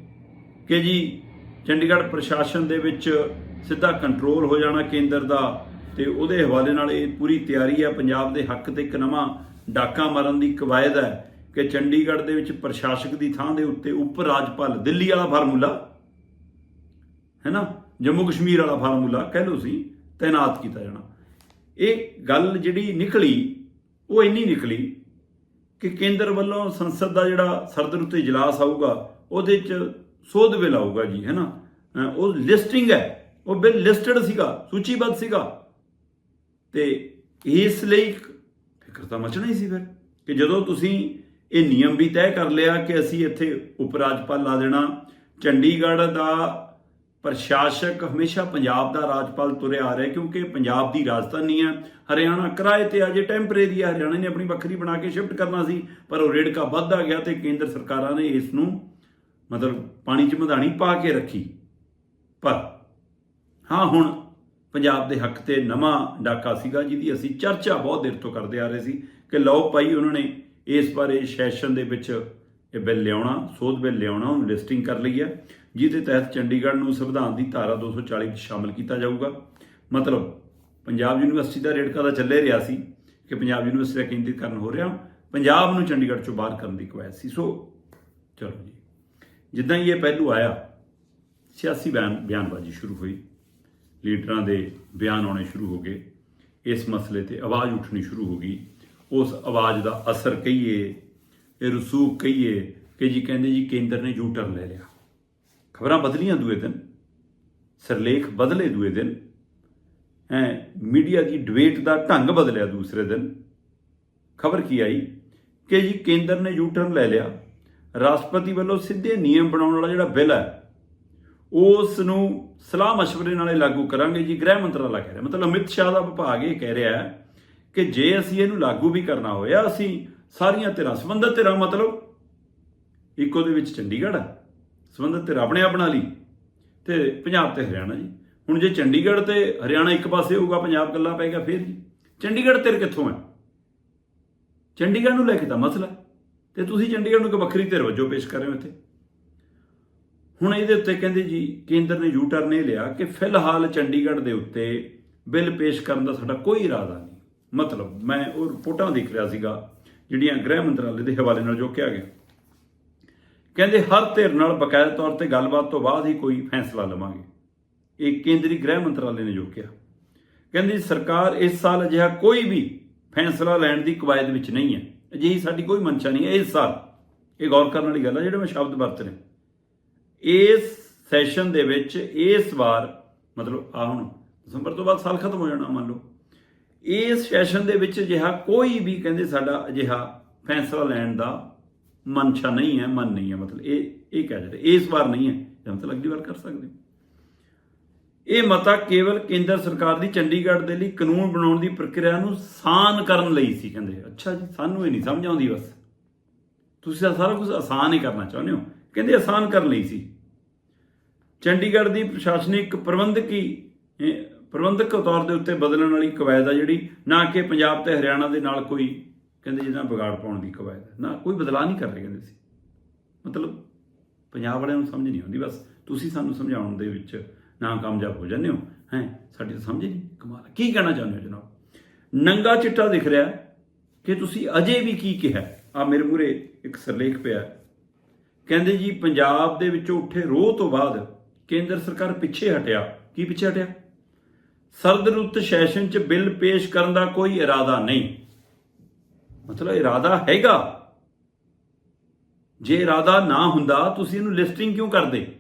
[SPEAKER 1] ਕਿ ਜੀ, ਚੰਡੀਗੜ੍ਹ ਪ੍ਰਸ਼ਾਸਨ ਦੇ ਵਿੱਚ ਸਿੱਧਾ ਕੰਟਰੋਲ ਹੋ ਜਾਣਾ ਕੇਂਦਰ ਦਾ ਤੇ ਉਹਦੇ ਹਵਾਲੇ ਨਾਲ ਇਹ ਪੂਰੀ ਤਿਆਰੀ ਹੈ ਪੰਜਾਬ ਦੇ ਹੱਕ ਤੇ ਇੱਕ ਨਵਾਂ ਡਾਕਾ ਮਾਰਨ ਦੀ ਕਵਾਇਦ ਹੈ ਕਿ ਚੰਡੀਗੜ੍ਹ ਦੇ ਵਿੱਚ ਪ੍ਰਸ਼ਾਸਕ ਦੀ ਥਾਂ ਦੇ ਉੱਤੇ ਉਪ ਰਾਜਪਾਲ ਦਿੱਲੀ ਵਾਲਾ ਫਾਰਮੂਲਾ, ਹੈ ਨਾ? ਜੰਮੂ ਕਸ਼ਮੀਰ ਵਾਲਾ ਫਾਰਮੂਲਾ, ਕਹਿ ਲਓ ਸੀ ਤਾਇਨਾਤ ਕੀਤਾ ਜਾਣਾ। ਇਹ ਗੱਲ ਜਿਹੜੀ ਨਿਕਲੀ, ਉਹ ਇੰਨੀ ਨਿਕਲੀ ਕਿ ਕੇਂਦਰ ਵੱਲੋਂ ਸੰਸਦ ਦਾ ਜਿਹੜਾ ਸਰਦਰ ਉੱਤੇ ਇਜਲਾਸ ਆਊਗਾ, ਉਹਦੇ ਚ ਸੋਧ ਬਿੱਲ ਆਊਗਾ ਜੀ, ਹੈ ਨਾ? ਉਹ ਲਿਸਟਿੰਗ ਹੈ। ਉਹ ਬਿੱਲ ਲਿਸਟਡ ਸੀਗਾ, ਸੂਚੀਬੱਧ ਸੀਗਾ। ਤੇ ਇਸ ਲਈ ਫਿਕਰ ਤਾਂ ਮਚਣਾ ਹੀ ਸੀ ਫਿਰ ਕਿ ਜਦੋਂ ਤੁਸੀਂ ਇਹ ਨਿਯਮ ਵੀ ਤੈਅ ਕਰ ਲਿਆ ਕਿ ਅਸੀਂ ਇੱਥੇ ਉਪ ਰਾਜਪਾਲ ਲਾ ਦੇਣਾ, ਚੰਡੀਗੜ੍ਹ ਦਾ ਪ੍ਰਸ਼ਾਸਕ ਹਮੇਸ਼ਾ ਪੰਜਾਬ ਦਾ ਰਾਜਪਾਲ ਤੁਰਿਆ ਆ ਰਿਹਾ ਕਿਉਂਕਿ ਪੰਜਾਬ ਦੀ ਰਾਜਧਾਨੀ ਹੈ, ਹਰਿਆਣਾ ਕਿਰਾਏ ਤੇ ਅਜੇ ਟੈਂਪਰੇਰੀ ਹੈ ਹਰਿਆਣਾ ਨੇ ਆਪਣੀ ਵੱਖਰੀ ਬਣਾ ਕੇ ਸ਼ਿਫਟ ਕਰਨਾ ਸੀ, ਪਰ ਉਹ ਰੇੜਕਾ ਵੱਧਦਾ ਗਿਆ ਤੇ ਕੇਂਦਰ ਸਰਕਾਰਾਂ ਨੇ ਇਸ ਨੂੰ ਮਤਲਬ ਪਾਣੀ 'ਚ ਮਧਾਣੀ ਪਾ ਕੇ ਰੱਖੀ। ਪਰ ਹਾਂ, ਹੁਣ ਪੰਜਾਬ ਦੇ ਹੱਕ ਤੇ ਨਵਾਂ ਡਾਕਾ ਸੀਗਾ ਜਿਹਦੀ ਅਸੀਂ ਚਰਚਾ ਬਹੁਤ ਦੇਰ ਤੋਂ ਕਰਦੇ ਆ ਰਹੇ ਸੀ ਕਿ ਲਓ ਭਾਈ ਉਹਨਾਂ ਨੇ ਇਸ ਬਾਰੇ ਸੈਸ਼ਨ ਦੇ ਵਿੱਚ ਇਹ ਬਿੱਲ ਲਿਆਉਣਾ, ਸੋਧ ਬਿੱਲ ਲਿਆਉਣਾ, ਉਹਨੂੰ ਲਿਸਟਿੰਗ ਕਰ ਲਈ ਹੈ, ਜਿਹਦੇ ਤਹਿਤ ਚੰਡੀਗੜ੍ਹ ਨੂੰ ਸੰਵਿਧਾਨ ਦੀ ਧਾਰਾ 240 ਵਿੱਚ ਸ਼ਾਮਲ ਕੀਤਾ ਜਾਊਗਾ। ਮਤਲਬ ਪੰਜਾਬ ਯੂਨੀਵਰਸਿਟੀ ਦਾ ਰੇੜਕਾ ਦਾ ਚੱਲੇ ਰਿਹਾ ਸੀ ਕਿ ਪੰਜਾਬ ਯੂਨੀਵਰਸਿਟੀ ਦਾ ਕੇਂਦਰੀਕਰਨ ਹੋ ਰਿਹਾ, ਪੰਜਾਬ ਨੂੰ ਚੰਡੀਗੜ੍ਹ ਚੋਂ ਬਾਹਰ ਕਰਨ ਦੀ ਕਵਾਇਦ ਸੀ। ਸੋ ਚਲੋ ਜੀ, ਜਿੱਦਾਂ ਹੀ ਇਹ ਪਹਿਲੂ ਆਇਆ, ਸਿਆਸੀ ਬਿਆਨ ਬਿਆਨਬਾਜ਼ੀ ਸ਼ੁਰੂ ਹੋਈ। ਲੀਡਰਾਂ ਦੇ ਬਿਆਨ ਆਉਣੇ ਸ਼ੁਰੂ ਹੋ ਗਏ। ਇਸ ਮਸਲੇ ਤੇ ਆਵਾਜ਼ ਉੱਠਣੀ ਸ਼ੁਰੂ ਹੋ ਗਈ। ਉਸ ਆਵਾਜ਼ ਦਾ ਅਸਰ ਕਹੀਏ, ਇਹ ਰਸੂਖ ਕਹੀਏ ਕਿ ਜੀ ਕਹਿੰਦੇ ਜੀ ਕੇਂਦਰ ਨੇ ਯੂ ਟਰਨ ਲੈ ਲਿਆ। ਖਬਰਾਂ ਬਦਲੀਆਂ ਦੂਏ ਦਿਨ, ਸਰਲੇਖ ਬਦਲੇ ਦੂਏ ਦਿਨ ਐ ਮੀਡੀਆ ਦੀ ਡਿਬੇਟ ਦਾ ਢੰਗ ਬਦਲਿਆ ਦੂਸਰੇ ਦਿਨ। ਖਬਰ ਕੀ ਆਈ? ਕਿ ਜੀ ਕੇਂਦਰ ਨੇ ਯੂ ਟਰਨ ਲੈ ਲਿਆ। ਰਾਸ਼ਟਰਪਤੀ ਵੱਲੋਂ ਸਿੱਧੇ ਨਿਯਮ ਬਣਾਉਣ ਵਾਲਾ ਜਿਹੜਾ ਬਿੱਲ ਹੈ ਉਸ ਨੂੰ ਸਲਾਹ مشਵਰੇ ਨਾਲੇ ਲਾਗੂ ਕਰਾਂਗੇ ਜੀ, ਗ੍ਰਹਿ ਮੰਤਰਾਲਾ ਕਹਿ ਰਿਹਾ। ਮਤਲਬ ਅਮਿਤ ਸ਼ਾਹ ਦਾ ਵਿਭਾਗ ਇਹ ਕਹਿ ਰਿਹਾ ਹੈ ਕਿ ਜੇ ਅਸੀਂ ਇਹਨੂੰ ਲਾਗੂ ਵੀ ਕਰਨਾ ਹੋਇਆ, ਅਸੀਂ ਸਾਰੀਆਂ ਧਿਰਾਂ, ਸੰਬੰਧਿਤ ਧਿਰਾਂ ਮਤਲਬ ਇੱਕੋ ਦੇ ਵਿੱਚ ਚੰਡੀਗੜ੍ਹ ਹੈ, ਸੰਬੰਧਿਤ ਧਿਰ ਆਪਣੇ ਆਪਣਾ ਲਈ ਤੇ ਪੰਜਾਬ ਤੇ ਹਰਿਆਣਾ ਜੀ। ਹੁਣ ਜੇ ਚੰਡੀਗੜ੍ਹ ਤੇ ਹਰਿਆਣਾ ਇੱਕ ਪਾਸੇ ਹੋਊਗਾ, ਪੰਜਾਬ ਇਕੱਲਾ ਪਏਗਾ ਫੇਰ ਜੀ। ਚੰਡੀਗੜ੍ਹ ਧਿਰ ਕਿੱਥੋਂ ਹੈ? ਚੰਡੀਗੜ੍ਹ ਨੂੰ ਲੈ ਕੇ ਤਾਂ ਮਸਲਾ ਤੇ ਤੁਸੀਂ ਚੰਡੀਗੜ੍ਹ ਨੂੰ ਇੱਕ ਵੱਖਰੀ ਧਿਰ ਵਜੋਂ ਪੇਸ਼ ਕਰ ਰਹੇ ਹੋ ਇੱਥੇ। ਹੁਣ ਇਹਦੇ ਉੱਤੇ ਕਹਿੰਦੇ ਜੀ, ਕੇਂਦਰ ਨੇ ਯੂ ਟਰਨ ਇਹ ਲਿਆ ਕਿ ਫਿਲਹਾਲ ਚੰਡੀਗੜ੍ਹ ਦੇ ਉੱਤੇ ਬਿੱਲ ਪੇਸ਼ ਕਰਨ ਦਾ ਸਾਡਾ ਕੋਈ ਇਰਾਦਾ ਨਹੀਂ। ਮਤਲਬ ਮੈਂ ਉਹ ਰਿਪੋਰਟਾਂ ਦੇਖ ਰਿਹਾ ਸੀਗਾ, ਜਿਹੜੀਆਂ ਗ੍ਰਹਿ ਮੰਤਰਾਲੇ ਦੇ ਹਵਾਲੇ ਨਾਲ ਜੋਕਿਆ ਗਿਆ। ਕਹਿੰਦੇ ਹਰ ਧਿਰ ਨਾਲ ਬਕਾਇਦਾ ਤੌਰ ਤੇ ਗੱਲਬਾਤ ਤੋਂ ਬਾਅਦ ਹੀ ਕੋਈ ਫੈਸਲਾ ਲਵਾਂਗੇ। ਇਹ ਕੇਂਦਰੀ ਗ੍ਰਹਿ ਮੰਤਰਾਲੇ ਨੇ ਜੋਕਿਆ ਕਿਹਾ। ਕਹਿੰਦੀ ਸਰਕਾਰ ਇਸ ਸਾਲ ਅਜਿਹਾ ਕੋਈ ਵੀ ਫੈਸਲਾ ਲੈਣ ਦੀ ਕਵਾਇਦ ਵਿੱਚ ਨਹੀਂ ਹੈ। ਅਜਿਹੀ ਸਾਡੀ ਕੋਈ ਮਨਸ਼ਾ ਨਹੀਂ ਹੈ ਇਸ ਸਾਲ। ਇਹ ਗੌਰ ਕਰਨ ਵਾਲੀ ਗੱਲ ਹੈ ਜਿਹੜੇ ਮੈਂ ਸ਼ਬਦ ਵਰਤ ਰਿਹਾ। ਇਸ ਸੈਸ਼ਨ ਦੇ ਵਿੱਚ ਇਸ ਵਾਰ, ਮਤਲਬ ਆ ਹੁਣ ਦਸੰਬਰ ਤੋਂ ਬਾਅਦ ਸਾਲ ਖਤਮ ਹੋ ਜਾਣਾ ਮੰਨ ਲਓ, ਇਸ ਸੈਸ਼ਨ ਦੇ ਵਿੱਚ ਅਜਿਹਾ ਕੋਈ ਵੀ ਕਹਿੰਦੇ ਸਾਡਾ ਅਜਿਹਾ ਫੈਸਲਾ ਲੈਣ ਦਾ ਮਨਸ਼ਾ ਨਹੀਂ ਹੈ, ਮਨ ਨਹੀਂ ਹੈ, ਮਤਲਬ ਇਹ ਇਹ ਕਹਿ ਰਹੇ ਇਸ ਵਾਰ ਨਹੀਂ ਹੈ, ਜਾਂ ਮਤਲਬ ਅਗਲੀ ਵਾਰ ਕਰ ਸਕਦੇ ਇਹ ਮਤਾ ਕੇਵਲ ਕੇਂਦਰ ਸਰਕਾਰ ਦੀ ਚੰਡੀਗੜ੍ਹ ਦੇ ਲਈ ਕਾਨੂੰਨ ਬਣਾਉਣ ਦੀ ਪ੍ਰਕਿਰਿਆ ਨੂੰ ਆਸਾਨ ਕਰਨ ਲਈ ਸੀ, ਕਹਿੰਦੇ। ਅੱਛਾ ਜੀ, ਸਾਨੂੰ ਇਹ ਨਹੀਂ ਸਮਝ ਆਉਂਦੀ ਬਸ। ਤੁਸੀਂ ਤਾਂ ਸਾਰਾ ਕੁਝ ਆਸਾਨ ਹੀ ਕਰਨਾ ਚਾਹੁੰਦੇ ਹੋ। ਕਹਿੰਦੇ ਆਸਾਨ ਕਰਨ ਲਈ ਸੀ। ਚੰਡੀਗੜ੍ਹ ਦੀ ਪ੍ਰਸ਼ਾਸਨਿਕ ਪ੍ਰਬੰਧਕੀ ਪ੍ਰਬੰਧਕ ਤੌਰ ਦੇ ਉੱਤੇ ਬਦਲਣ ਵਾਲੀ ਕਵਾਇਦ ਆ ਜਿਹੜੀ, ਨਾ ਕਿ ਪੰਜਾਬ ਤੇ ਹਰਿਆਣਾ ਦੇ ਨਾਲ ਕੋਈ, ਕਹਿੰਦੇ ਜਿਹਨਾਂ ਵਿਗਾੜ ਪਾਉਣ ਦੀ ਕਵਾਇਦ ਨਾ, ਕੋਈ ਬਦਲਾਅ ਨਹੀਂ ਕਰ ਰਹੇ ਕਹਿੰਦੇ ਸੀ। ਮਤਲਬ ਪੰਜਾਬ ਵਾਲਿਆਂ ਨੂੰ ਸਮਝ ਨਹੀਂ ਆਉਂਦੀ, ਬਸ ਤੁਸੀਂ ਸਾਨੂੰ ਸਮਝਾਉਣ ਦੇ ਵਿੱਚ ਨਾ ਕਾਮਯਾਬ ਹੋ ਜਾਂਦੇ ਹੋ। ਹੈ, ਸਾਡੀ ਤਾਂ ਸਮਝ ਹੀ ਨਹੀਂ, ਕਮਾਲ ਹੈ। ਕੀ ਕਹਿਣਾ ਚਾਹੁੰਦੇ ਹੋ ਜਨਾਬ? ਨੰਗਾ ਚਿੱਟਾ ਦਿਖ ਰਿਹਾ ਕਿ ਤੁਸੀਂ ਅਜੇ ਵੀ ਕੀ ਕਿਹਾ? ਆ ਮੇਰੇ ਮੂਰੇ ਇੱਕ ਸਰਲੇਖ ਪਿਆ। ਕਹਿੰਦੇ ਜੀ, ਪੰਜਾਬ ਦੇ ਵਿੱਚੋਂ ਉੱਠੇ ਰੋਹ ਤੋਂ ਬਾਅਦ ਕੇਂਦਰ ਸਰਕਾਰ ਪਿੱਛੇ ਹਟਿਆ। ਕੀ ਪਿੱਛੇ ਹਟਿਆ? ਸਰਦ ਰੁੱਤ ਸੈਸ਼ਨ 'ਚ ਬਿੱਲ ਪੇਸ਼ ਕਰਨ ਦਾ ਕੋਈ ਇਰਾਦਾ ਨਹੀਂ। ਮਤਲਬ ਇਰਾਦਾ ਹੈਗਾ। ਜੇ ਇਰਾਦਾ ਨਾ ਹੁੰਦਾ, ਤੁਸੀਂ ਇਹਨੂੰ ਲਿਸਟਿੰਗ ਕਿਉਂ ਕਰਦੇ?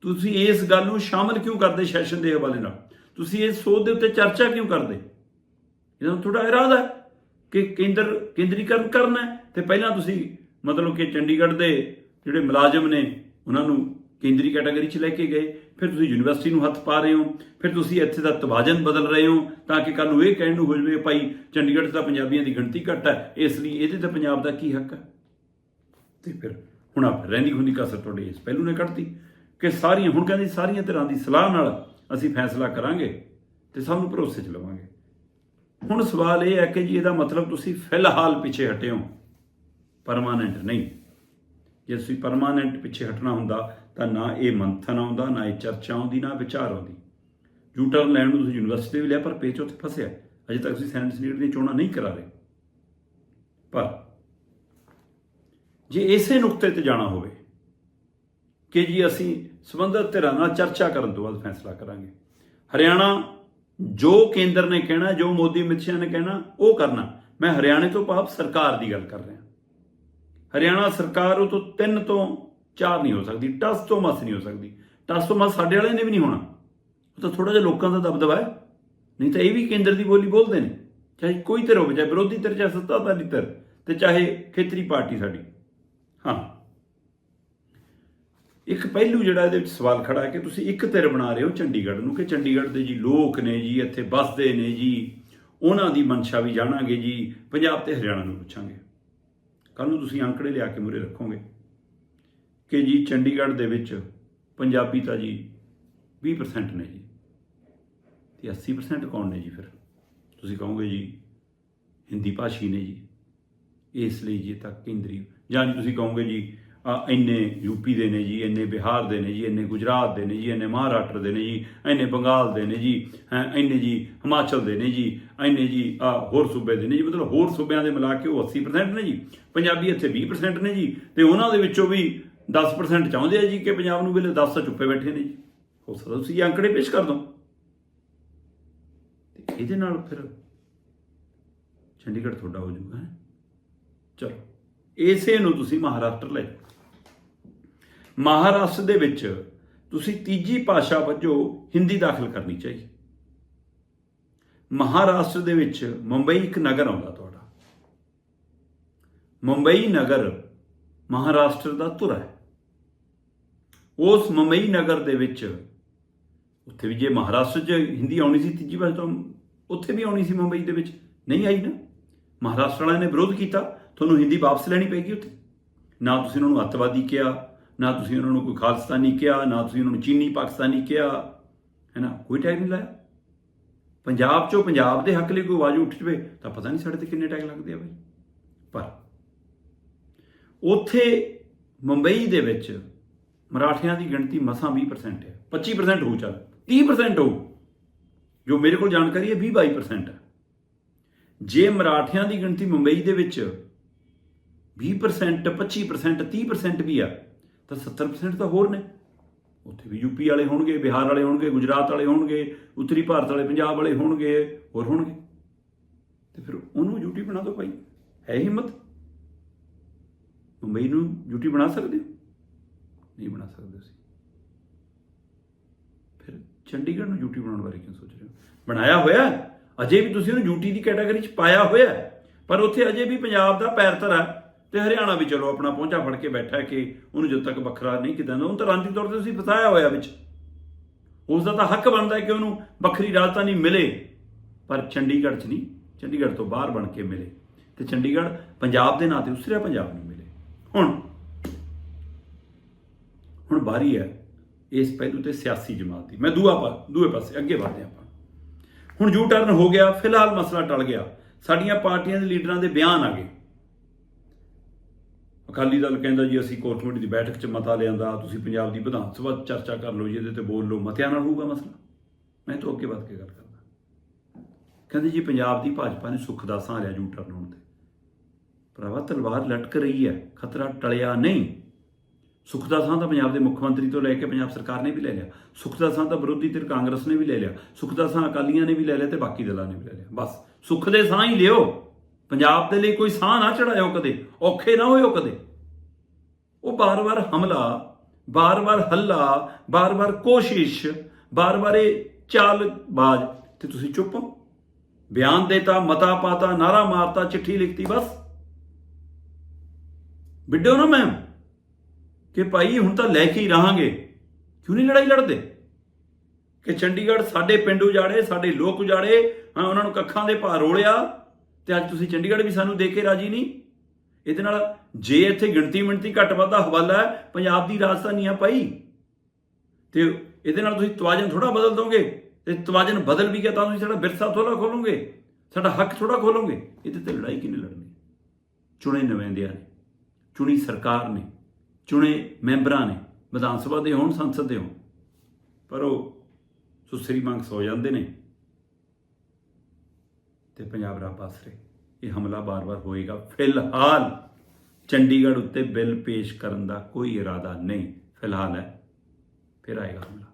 [SPEAKER 1] ਤੁਸੀਂ ਇਸ ਗੱਲ ਨੂੰ ਸ਼ਾਮਲ ਕਿਉਂ ਕਰਦੇ ਸੈਸ਼ਨ ਦੇ ਹਵਾਲੇ ਨਾਲ? ਤੁਸੀਂ ਇਸ ਸੋਧ ਦੇ ਉੱਤੇ ਚਰਚਾ ਕਿਉਂ ਕਰਦੇ? ਇਹਨਾਂ ਨੂੰ ਤੁਹਾਡਾ ਇਰਾਦਾ ਕਿ ਕੇਂਦਰ ਕੇਂਦਰੀਕਰਨ ਕਰਨਾ ਹੈ ਤੇ ਪਹਿਲਾਂ ਤੁਸੀਂ ਮਤਲਬ ਕਿ ਚੰਡੀਗੜ੍ਹ ਦੇ ਜਿਹੜੇ ਮੁਲਾਜ਼ਮ ਨੇ, ਉਹਨਾਂ ਨੂੰ ਕੇਂਦਰੀ ਕੈਟਾਗਰੀ 'ਚ ਲੈ ਕੇ ਗਏ। ਫਿਰ ਤੁਸੀਂ ਯੂਨੀਵਰਸਿਟੀ ਨੂੰ ਹੱਥ ਪਾ ਰਹੇ ਹੋ। ਫਿਰ ਤੁਸੀਂ ਇੱਥੇ ਦਾ ਤਵਾਜ਼ਨ ਬਦਲ ਰਹੇ ਹੋ ਤਾਂ ਕਿ ਕੱਲ ਨੂੰ ਇਹ ਕਹਿਣ ਨੂੰ ਹੋ ਜਾਵੇ ਭਾਈ ਚੰਡੀਗੜ੍ਹ 'ਚ ਤਾਂ ਪੰਜਾਬੀਆਂ ਦੀ ਗਿਣਤੀ ਘੱਟ ਹੈ, ਇਸ ਲਈ ਇਹਦੇ ਤੇ ਪੰਜਾਬ ਦਾ ਕੀ ਹੱਕ ਹੈ? ਤੇ ਫਿਰ ਹੁਣ ਆ ਰਹਿੰਦੀ ਹੁੰਦੀ ਕਸਰ ਤੁਹਾਡੇ ਇਸ ਪਹਿਲੂ ਨੇ ਕੱਢਤੀ ਕਿ ਸਾਰੀਆਂ, ਹੁਣ ਕਹਿੰਦੀ ਸਾਰੀਆਂ ਤਰ੍ਹਾਂ ਦੀ ਸਲਾਹ ਨਾਲ ਅਸੀਂ ਫੈਸਲਾ ਕਰਾਂਗੇ ਤੇ ਸਭ ਨੂੰ ਭਰੋਸੇ 'ਚ ਲਵਾਂਗੇ। ਹੁਣ ਸਵਾਲ ਇਹ ਹੈ ਕਿ ਜੀ ਇਹਦਾ ਮਤਲਬ ਤੁਸੀਂ ਫਿਲਹਾਲ ਪਿੱਛੇ ਹਟੇ ਹੋ, ਪਰਮਾਨੈਂਟ ਨਹੀਂ। ਜੇ ਤੁਸੀਂ ਪਰਮਾਨੈਂਟ ਪਿੱਛੇ ਹਟਣਾ ਹੁੰਦਾ, ਤਾਂ ਨਾ ਇਹ ਮੰਥਨ ਆਉਂਦਾ, ਨਾ ਇਹ ਚਰਚਾ ਆਉਂਦੀ, ਨਾ ਵਿਚਾਰ ਆਉਂਦੀ। ਯੂਟਰਨ ਲੈਣ ਨੂੰ ਤੁਸੀਂ ਯੂਨੀਵਰਸਿਟੀ ਵੀ ਲਿਆ, ਪਰ ਪੇਚ ਉੱਥੇ ਫਸਿਆ। ਅਜੇ ਤੱਕ ਤੁਸੀਂ ਸੈਨੇਟ ਸੀਨੀਅਰ ਦੀਆਂ ਚੋਣਾਂ ਨਹੀਂ ਕਰਾ ਰਹੇ। ਪਰ ਜੇ ਇਸੇ ਨੁਕਤੇ ਤੇ ਜਾਣਾ ਹੋਵੇ, ਕਿ ਜੀ ਅਸੀਂ ਸਬੰਧਤ ਧਿਰਾਂ ਨਾਲ ਚਰਚਾ ਕਰਨ ਤੋਂ ਬਾਅਦ ਫੈਸਲਾ ਕਰਾਂਗੇ। ਹਰਿਆਣਾ ਜੋ ਕੇਂਦਰ ਨੇ ਕਹਿਣਾ, ਜੋ ਮੋਦੀ ਅਮਿਤ ਸ਼ਾਹ ਨੇ ਕਹਿਣਾ, ਉਹ ਕਰਨਾ। ਮੈਂ ਹਰਿਆਣੇ ਤੋਂ ਭਾਵ ਸਰਕਾਰ ਦੀ ਗੱਲ ਕਰ ਰਿਹਾ। ਹਰਿਆਣਾ ਸਰਕਾਰ ਉਹ ਤੋਂ ਤਿੰਨ ਤੋਂ ਚਾਰ ਨਹੀਂ ਹੋ ਸਕਦੀ, ਟਸ ਤੋਂ ਮਸ ਨਹੀਂ ਹੋ ਸਕਦੀ। ਟਸ ਤੋਂ ਮਸ ਸਾਡੇ ਵਾਲਿਆਂ ਨੇ ਵੀ ਨਹੀਂ ਹੋਣਾ। ਉਹ ਤਾਂ ਥੋੜਾ ਜਿਹਾ ਲੋਕਾਂ ਦਾ ਦਬਦਬਾ ਹੈ। ਨਹੀਂ ਤਾਂ ਇਹ ਵੀ ਕੇਂਦਰ ਦੀ ਬੋਲੀ ਬੋਲਦੇ ਨੇ। ਚਾਹੇ ਕੋਈ ਧਿਰ ਹੋਵੇ, ਚਾਹੇ ਵਿਰੋਧੀ ਧਿਰ, ਚਾਹੇ ਸੱਤਾਧਾਰੀ ਧਿਰ ਤੇ ਚਾਹੇ ਖੇਤਰੀ ਪਾਰਟੀ ਸਾਡੀ। ਹਾਂ। ਇੱਕ ਪਹਿਲੂ ਜਿਹੜਾ ਇਹਦੇ ਵਿੱਚ ਸਵਾਲ ਖੜਾ ਹੈ ਕਿ ਤੁਸੀਂ ਇੱਕ ਧਿਰ ਬਣਾ ਰਹੇ ਹੋ ਚੰਡੀਗੜ੍ਹ ਨੂੰ, ਕਿ ਚੰਡੀਗੜ੍ਹ ਦੇ ਜੀ ਲੋਕ ਨੇ ਜੀ, ਇੱਥੇ ਵੱਸਦੇ ਨੇ ਜੀ, ਉਹਨਾਂ ਦੀ ਮਨਸ਼ਾ ਵੀ ਜਾਣਾਂਗੇ ਜੀ, ਪੰਜਾਬ ਤੇ ਹਰਿਆਣਾ ਨੂੰ ਪੁੱਛਾਂਗੇ। ਕੱਲ ਨੂੰ ਤੁਸੀਂ ਅੰਕੜੇ ਲਿਆ ਕੇ ਮੂਰੇ ਰੱਖੋਗੇ। ਕਿ ਜੀ ਚੰਡੀਗੜ੍ਹ ਦੇ ਵਿੱਚ ਪੰਜਾਬੀ ਤਾਂ ਜੀ 20% ਨੇ ਜੀ। ਤੇ 80% ਕੌਣ ਨੇ ਜੀ ਫਿਰ? ਤੁਸੀਂ ਕਹੋਗੇ ਜੀ ਹਿੰਦੀ ਭਾਸ਼ੀ ਨੇ ਜੀ। ਇਸ ਲਈ ਜੀ ਤਾਂ ਕੇਂਦਰੀ ਜਾਂ ਜੀ ਤੁਸੀਂ ਕਹੋਗੇ ਜੀ ਇੰਨੇ ਯੂਪੀ ਦੇ ਨੇ ਜੀ, ਇੰਨੇ ਬਿਹਾਰ ਦੇ ਨੇ ਜੀ, ਇੰਨੇ ਗੁਜਰਾਤ ਦੇ ਨੇ ਜੀ, ਇੰਨੇ ਮਹਾਰਾਸ਼ਟਰ ਦੇ ਨੇ ਜੀ, ਇੰਨੇ ਬੰਗਾਲ ਦੇ ਨੇ ਜੀ, ਹੈਂ, ਇੰਨੇ ਜੀ ਹਿਮਾਚਲ ਦੇ ਨੇ ਜੀ, ਇੰਨੇ ਜੀ, ਆ, ਹੋਰ ਸੂਬੇ ਦੇ ਨੇ ਜੀ, ਮਤਲਬ ਹੋਰ ਸੂਬਿਆਂ ਦੇ ਮਿਲਾ ਕੇ ਉਹ 80% ਨੇ ਜੀ, ਪੰਜਾਬੀ ਇੱਥੇ 20% ਨੇ ਜੀ, ਤੇ ਉਹਨਾਂ ਦੇ ਵਿੱਚੋਂ ਵੀ 10% ਚਾਹੁੰਦੇ ਆ ਜੀ ਕਿ ਪੰਜਾਬ ਨੂੰ ਵੇਲੇ 10 ਚੁੱਪੇ ਬੈਠੇ ਨੇ ਜੀ। ਹੋ ਸਕਦਾ ਤੁਸੀਂ ਇਹ ਅੰਕੜੇ ਪੇਸ਼ ਕਰ ਦਿਓ ਤੇ ਇਹਦੇ ਨਾਲ ਫਿਰ ਚੰਡੀਗੜ੍ਹ ਤੁਹਾਡਾ ਹੋ ਜਾਊਗਾ ਚਲੋ, ਇਸੇ ਨੂੰ ਤੁਸੀਂ ਮਹਾਰਾਸ਼ਟਰ ਲੈ ਮਹਾਰਾਸ਼ਟਰ ਦੇ ਵਿੱਚ ਤੁਸੀਂ ਤੀਜੀ ਭਾਸ਼ਾ ਵਜੋਂ ਹਿੰਦੀ ਦਾਖਲ ਕਰਨੀ ਚਾਹੀਦੀ। ਮਹਾਰਾਸ਼ਟਰ ਦੇ ਵਿੱਚ ਮੁੰਬਈ ਇੱਕ ਨਗਰ ਆਉਂਦਾ ਤੁਹਾਡਾ। ਮੁੰਬਈ ਨਗਰ ਮਹਾਰਾਸ਼ਟਰ ਦਾ ਧੁਰਾ ਹੈ। ਉਸ ਮੁੰਬਈ ਨਗਰ ਦੇ ਵਿੱਚ ਉੱਥੇ ਵੀ ਜੇ ਮਹਾਰਾਸ਼ਟਰ 'ਚ ਹਿੰਦੀ ਆਉਣੀ ਸੀ ਤੀਜੀ ਭਾਸ਼ਾ ਤਾਂ, ਉੱਥੇ ਵੀ ਆਉਣੀ ਸੀ ਮੁੰਬਈ ਦੇ ਵਿੱਚ। ਨਹੀਂ ਆਈ ਨਾ। ਮਹਾਰਾਸ਼ਟਰ ਵਾਲਿਆਂ ਨੇ ਵਿਰੋਧ ਕੀਤਾ, ਤੁਹਾਨੂੰ ਹਿੰਦੀ ਵਾਪਸ ਲੈਣੀ ਪੈਗੀ ਉੱਥੇ। ਨਾ ਤੁਸੀਂ ਉਹਨਾਂ ਨੂੰ ਅੱਤਵਾਦੀ ਕਿਹਾ ਨਾ ਤੁਸੀਂ ਉਹਨਾਂ ਨੂੰ ਕੋਈ ਖਾਲਿਸਤਾਨੀ ਕਿਹਾ, ਨਾ ਤੁਸੀਂ ਉਹਨਾਂ ਨੂੰ ਚੀਨੀ ਪਾਕਿਸਤਾਨੀ ਕਿਹਾ, ਹੈ ਨਾ? ਕੋਈ ਟੈਗ ਨਹੀਂ ਲਾਇਆ। ਪੰਜਾਬ 'ਚੋਂ ਪੰਜਾਬ ਦੇ ਹੱਕ ਲਈ ਕੋਈ ਆਵਾਜ਼ ਉੱਠ ਜਵੇ ਤਾਂ ਪਤਾ ਨਹੀਂ ਸਾਡੇ ਤੇ ਕਿੰਨੇ ਟੈਗ ਲੱਗਦੇ ਆ ਬਾਈ। ਪਰ ਉੱਥੇ ਮੁੰਬਈ ਦੇ ਵਿੱਚ ਮਰਾਠਿਆਂ ਦੀ ਗਿਣਤੀ ਮਸਾਂ 20% ਹੈ। 25% ਹੋ ਚੱਲ 30% ਹੋ ਜੋ ਮੇਰੇ ਕੋਲ ਜਾਣਕਾਰੀ ਹੈ 20 22% ਹੈ। ਜੇ ਮਰਾਠਿਆਂ ਦੀ ਗਿਣਤੀ ਮੁੰਬਈ ਦੇ ਵਿੱਚ 20% 25% 30% ਵੀ ਆ ਤਾਂ 70% ਤਾਂ ਹੋਰ ਨੇ। ਉੱਥੇ ਵੀ ਯੂਪੀ ਵਾਲੇ ਹੋਣਗੇ, ਬਿਹਾਰ ਵਾਲੇ ਹੋਣਗੇ, ਗੁਜਰਾਤ ਵਾਲੇ ਹੋਣਗੇ, ਉੱਤਰੀ ਭਾਰਤ ਵਾਲੇ, ਪੰਜਾਬ ਵਾਲੇ ਹੋਣਗੇ, ਹੋਰ ਹੋਣਗੇ। ਤੇ ਫਿਰ ਉਹਨੂੰ ਯੂਟੀ ਬਣਾ ਦਿਓ ਭਾਈ। ਹੈ ਹਿੰਮਤ? ਮੁੰਬਈ ਨੂੰ ਯੂਟੀ ਬਣਾ ਸਕਦੇ ਹੋ? ਨਹੀਂ ਬਣਾ ਸਕਦੇ ਤੁਸੀਂ ਫਿਰ ਚੰਡੀਗੜ੍ਹ ਨੂੰ ਯੂਟੀ ਬਣਾਉਣ ਬਾਰੇ ਕਿਉਂ ਸੋਚ ਰਹੇ ਹੋ? ਬਣਾਇਆ ਹੋਇਆ ਅਜੇ ਵੀ ਤੁਸੀਂ ਉਹਨੂੰ ਯੂਟੀ ਦੀ ਕੈਟਾਗਰੀ 'ਚ ਪਾਇਆ ਹੋਇਆ ਪਰ ਉੱਥੇ ਅਜੇ ਵੀ ਪੰਜਾਬ ਦਾ ਪੈਰ ਧਰਾ ਹੈ। ਤੇ ਹਰਿਆਣਾ ਵੀ ਚਲੋ ਆਪਣਾ ਪਹੁੰਚਾ ਫੜ ਕੇ ਬੈਠਾ ਕਿ ਉਹਨੂੰ ਜਦੋਂ ਤੱਕ ਵੱਖਰਾ ਨਹੀਂ ਕੀਤਾ ਨਾ ਉਹਨੂੰ ਤਾਂ ਰਾਂਝੀ ਤੌਰ ਤੇ ਤੁਸੀਂ ਫਸਾਇਆ ਹੋਇਆ ਵਿੱਚ। ਉਸ ਦਾ ਤਾਂ ਹੱਕ ਬਣਦਾ ਹੈ ਕਿ ਉਹਨੂੰ ਵੱਖਰੀ ਰਾਜਧਾਨੀ ਮਿਲੇ, ਪਰ ਚੰਡੀਗੜ੍ਹ 'ਚ ਨਹੀਂ, ਚੰਡੀਗੜ੍ਹ ਤੋਂ ਬਾਹਰ ਬਣ ਕੇ ਮਿਲੇ। ਤੇ ਚੰਡੀਗੜ੍ਹ ਪੰਜਾਬ ਦੇ ਨਾਂ ਤੇ ਉਸਰਿਆ ਪੰਜਾਬ ਨੂੰ ਮਿਲੇ। ਹੁਣ ਹੁਣ ਬਾਰੀ ਹੈ, ਇਸ ਪਹਿਲੂ ਤੇ ਸਿਆਸੀ ਜਮਾਤ ਦੀ। ਮੈਂ ਦੂਆ ਪਾ ਦੂਏ ਪਾਸੇ, ਅੱਗੇ ਵਧਦੇ ਆਪਾਂ। ਹੁਣ ਯੂ ਟਰਨ ਹੋ ਗਿਆ, ਫਿਲਹਾਲ ਮਸਲਾ ਟਲ ਗਿਆ। ਸਾਡੀਆਂ ਪਾਰਟੀਆਂ ਦੇ ਲੀਡਰਾਂ ਦੇ ਬਿਆਨ ਆ ਗਏ। ਅਕਾਲੀ ਦਲ ਕਹਿੰਦਾ ਜੀ, ਅਸੀਂ ਕੋਰ ਕਮੇਟੀ ਦੀ ਬੈਠਕ 'ਚ ਮਤਾ ਲਿਆਂਦਾ, ਤੁਸੀਂ ਪੰਜਾਬ ਦੀ ਵਿਧਾਨ ਸਭਾ 'ਚ ਚਰਚਾ ਕਰ ਲਓ ਜੀ, ਇਹਦੇ ਤੇ ਬੋਲ ਲਓ, ਮਤਿਆਂ ਨਾਲ ਹੋਊਗਾ ਮਸਲਾ। ਮੈਂ ਤਾਂ ਅੱਗੇ ਵੱਧ ਕੇ ਗੱਲ ਕਰਦਾ। ਕਹਿੰਦੇ ਜੀ, ਪੰਜਾਬ ਦੀ ਭਾਜਪਾ ਨੇ ਸੁੱਖ ਦਾ ਸਾਹ ਲਿਆ ਜੂ ਟਰਨ ਹੋਣ ਤੇ। ਭਰਾਵਾ, ਤਲਵਾਰ ਲਟਕ ਰਹੀ ਹੈ, ਖਤਰਾ ਟਲਿਆ ਨਹੀਂ। ਸੁੱਖ ਦਾ ਸਾਹ ਤਾਂ ਪੰਜਾਬ ਦੇ ਮੁੱਖ ਮੰਤਰੀ ਤੋਂ ਲੈ ਕੇ ਪੰਜਾਬ ਸਰਕਾਰ ਨੇ ਵੀ ਲੈ ਲਿਆ। ਸੁੱਖ ਦਾ ਸਾਹ ਤਾਂ ਵਿਰੋਧੀ ਧਿਰ ਕਾਂਗਰਸ ਨੇ ਵੀ ਲੈ ਲਿਆ। ਸੁੱਖ ਦਾ ਸਾਹ ਅਕਾਲੀਆਂ ਨੇ ਵੀ ਲੈ ਲਿਆ ਤੇ ਬਾਕੀ ਦਲਾਂ ਨੇ ਵੀ ਲੈ ਲਿਆ। ਬਸ, ਸੁੱਖ ਦੇ ਸਾਹ ਹੀ ਲਿਓ। ਪੰਜਾਬ ਦੇ ਲਈ ਕੋਈ ਸਾਹ ਨਾ ਚੜਾਇਓ ਕਦੇ, ਔਖੇ ਨਾ ਹੋਇਓ ਕਦੇ। ਉਹ ਬਾਰ-ਬਾਰ ਹਮਲਾ, ਬਾਰ-ਬਾਰ ਹੱਲਾ, ਬਾਰ-ਬਾਰ ਕੋਸ਼ਿਸ਼, ਬਾਰ-ਬਾਰ ਇਹ ਚਾਲ ਬਾਜ਼ ਤੇ ਤੁਸੀਂ ਚੁੱਪ ਹੋ। ਬਿਆਨ ਦੇਤਾ, ਮਤਾ ਪਾਤਾ ਨਾਰਾ ਮਾਰਤਾ, ਚਿੱਠੀ ਲਿਖਤੀ, ਬਸ। ਵਿੱਡੋ ਨਾ ਮੈਮ ਕਿ ਭਾਈ, ਹੁਣ ਤਾਂ ਲੈ ਕੇ ਹੀ ਰਹਾਂਗੇ। ਕਿਉਂ ਨਹੀਂ ਲੜਾਈ ਲੜਦੇ? ਕਿ ਚੰਡੀਗੜ੍ਹ ਸਾਡੇ ਪਿੰਡ ਉਜਾੜੇ, ਸਾਡੇ ਲੋਕ ਉਜਾੜੇ, ਹਾਂ, ਉਹਨਾਂ ਨੂੰ ਕੱਖਾਂ ਦੇ ਭਾਰ ਰੋਲਿਆ। ਤੇ ਅੱਜ ਤੁਸੀਂ ਚੰਡੀਗੜ੍ਹ ਵੀ ਸਾਨੂੰ ਦੇ ਕੇ ਰਾਜੀ ਨਹੀਂ। ਇਹਦੇ ਨਾਲ ਜੇ ਇੱਥੇ ਗਿਣਤੀ ਮਿਣਤੀ ਘੱਟ ਵੱਧ ਹਵਾਲਾ ਹੈ, ਪੰਜਾਬ ਦੀ ਰਾਜਧਾਨੀ ਆ ਭਾਈ। ਤੇ ਇਹਦੇ ਨਾਲ ਤੁਸੀਂ ਤਵਾਜਨ ਥੋੜਾ ਬਦਲ ਦੋਗੇ। ਤੇ ਤਵਾਜਨ ਬਦਲ ਵੀ ਗਿਆ ਤਾਂ ਤੁਸੀਂ ਸਾਡਾ ਵਿਰਸਾ ਥੋੜਾ ਖੋਲੋਗੇ। ਸਾਡਾ ਹੱਕ ਥੋੜਾ ਖੋਲੋਗੇ। ਇਹਦੇ ਤੇ ਲੜਾਈ ਕਿਹਨੇ ਲੜਨੀ? ਚੁਣੇ ਨੁਮਾਇੰਦਿਆਂ ਨੇ। ਚੁਣੀ ਸਰਕਾਰ ਨੇ। ਚੁਣੇ ਮੈਂਬਰਾਂ ਨੇ। ਵਿਧਾਨ ਸਭਾ ਦੇ ਹੋਣ, ਸੰਸਦ ਦੇ ਹੋਣ। ਪਰ ਉਹ ਸੁਸਰੀ ਮੰਗ ਸੋ ਜਾਂਦੇ ਨੇ। ਤੇ ਪੰਜਾਬ ਰੱਬ ਆਸਰੇ ਇਹ ਹਮਲਾ ਬਾਰ-ਬਾਰ ਹੋਏਗਾ। ਫਿਲਹਾਲ ਚੰਡੀਗੜ੍ਹ ਉੱਤੇ ਬਿੱਲ ਪੇਸ਼ ਕਰਨ ਦਾ ਕੋਈ ਇਰਾਦਾ ਨਹੀਂ। ਫਿਲਹਾਲ ਹੈ। ਫਿਰ ਆਏਗਾ ਹਮਲਾ।